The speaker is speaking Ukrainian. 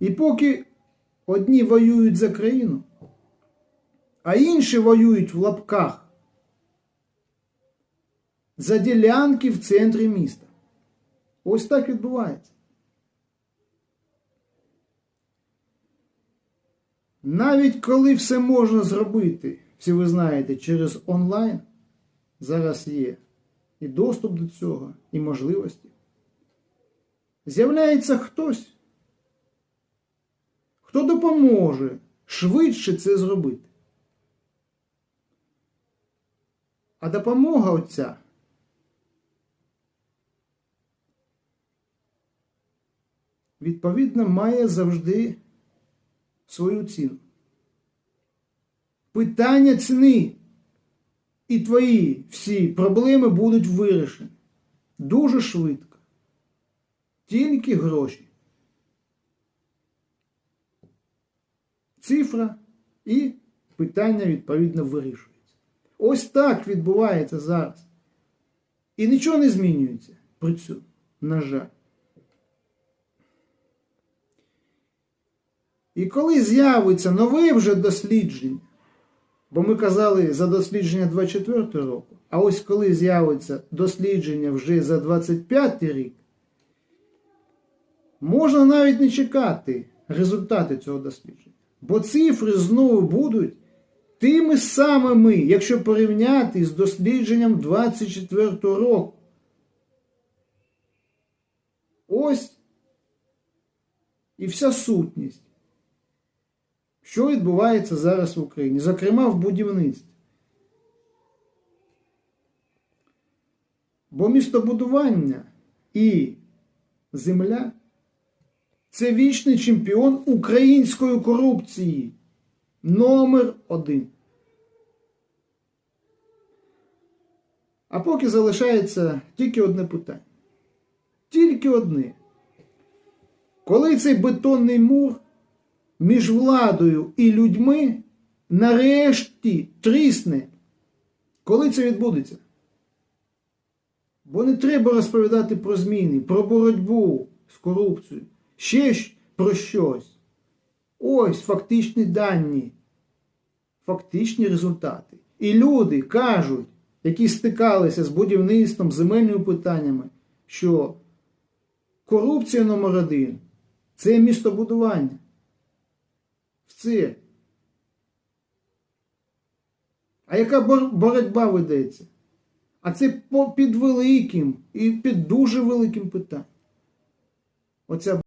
І поки одні воюють за країну, а інші воюють в лапках за ділянки в центрі міста. Ось так відбувається. Навіть коли все можна зробити, всі ви знаєте, через онлайн, зараз є і доступ до цього, і можливості. З'являється хтось, хто допоможе швидше це зробити. А допомога оця відповідно має завжди свою ціну. Питання ціни і твої всі проблеми будуть вирішені дуже швидко. Тільки гроші. Цифра і питання відповідно вирішується. Ось так відбувається зараз. І нічого не змінюється при цьому, на жаль. І коли з'явиться нове вже дослідження, бо ми казали за дослідження 24 року, а ось коли з'явиться дослідження вже за 25 рік, можна навіть не чекати результати цього дослідження. Бо цифри знову будуть тими самими, якщо порівняти з дослідженням 24 року. Ось і вся сутність. Що відбувається зараз в Україні, зокрема в будівництві. Бо містобудування і земля це вічний чемпіон української корупції. Номер один. А поки залишається тільки одне питання. Тільки одне. Коли цей бетонний мур між владою і людьми нарешті трісне. Коли це відбудеться? Бо не треба розповідати про зміни, про боротьбу з корупцією, ще про щось. Ось фактичні дані, фактичні результати. І люди кажуть, які стикалися з будівництвом, земельними питаннями, що корупція номер один це містобудування. Все. А яка боротьба ведеться? А це під великим і під дуже великим питанням. Оця